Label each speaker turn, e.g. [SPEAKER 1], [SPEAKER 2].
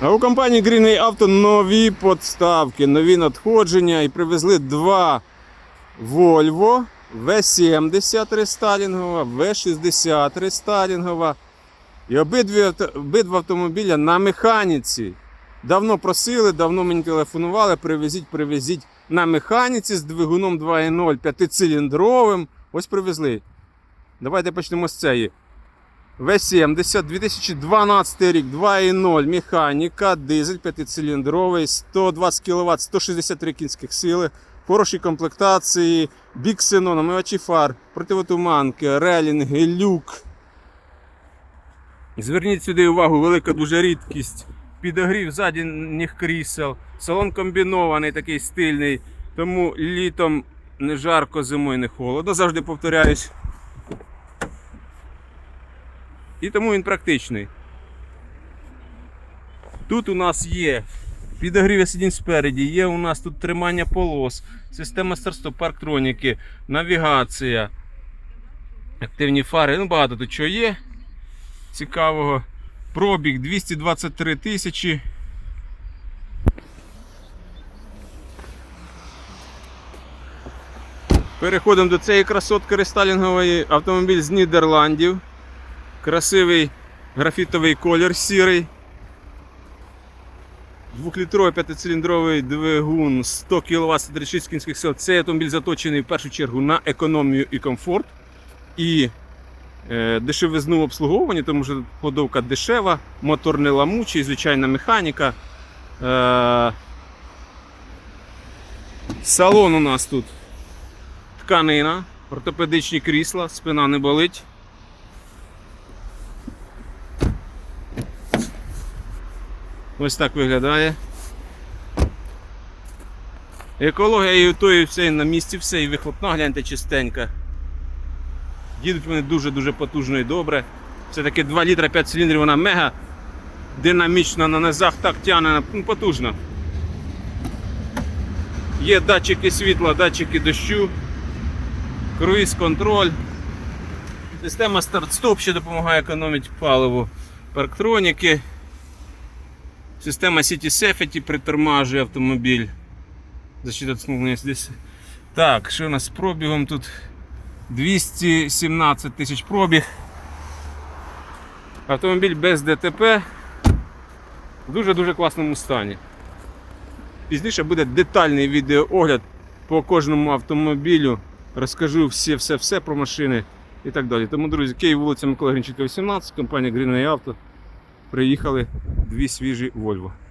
[SPEAKER 1] А у компанії Greenway Auto нові подставки, нові надходження і привезли два Volvo V70 рестайлінгова, V60 рестайлінгова. І обидві, обидва автомобіля на механіці. Давно просили, давно мені телефонували, привезіть, привезіть на механіці з двигуном 2.0 п'ятициліндровим. Ось привезли. Давайте почнемо з цієї. В70 2012 рік 2.0 механіка, дизель 5-циліндровий, 120 кВт, 163 кінських сили, хороші комплектації, бік ксенон, омивачі фар, противотуманки, релінги, люк. Зверніть сюди увагу, велика дуже рідкість. Підогрів задніх крісел, салон комбінований, такий стильний, тому літом не жарко, зимою не холодно. Завжди повторяюсь. І тому він практичний. Тут у нас є підогрів сидінь спереді, є у нас тут тримання полос, система старт-стоп, парктроніки, навігація, активні фари. Ну, багато тут чого є. Цікавого. Пробіг 223 тисячі. Переходимо до цієї красотки рестайлінгової. Автомобіль з Нідерландів. Красивий графітовий колір сірий. Двохлітровий п'ятициліндровий двигун 100 кВт 136 кінських сил. Цей автомобіль заточений в першу чергу на економію і комфорт. І е, дешевизну в обслуговуванні, тому що ходовка дешева, мотор не ламучий, звичайна механіка. Е, салон у нас тут тканина, ортопедичні крісла, спина не болить. Ось так виглядає. Екологія і тої все на місці, все, і вихлопна, гляньте чистенька. Їдуть вони дуже-дуже потужно і добре. Все-таки 2 літра 5 циліндрів, вона мега динамічна на низах, так тягне ну, потужно. Є датчики світла, датчики дощу, круїз контроль. Система старт-стоп ще допомагає економити паливо. Парктроніки. Система City Safety притормажує автомобіль. Защита здесь. Так, що у нас з пробігом тут? 217 тисяч пробіг. Автомобіль без ДТП. В дуже-дуже класному стані. Пізніше буде детальний відеоогляд по кожному автомобілю. Розкажу все-все-все про машини і так далі. Тому, друзі, Київ, вулиця Микола Гринченка, 18, компанія Greenway Auto. Приїхали дві свіжі Volvo.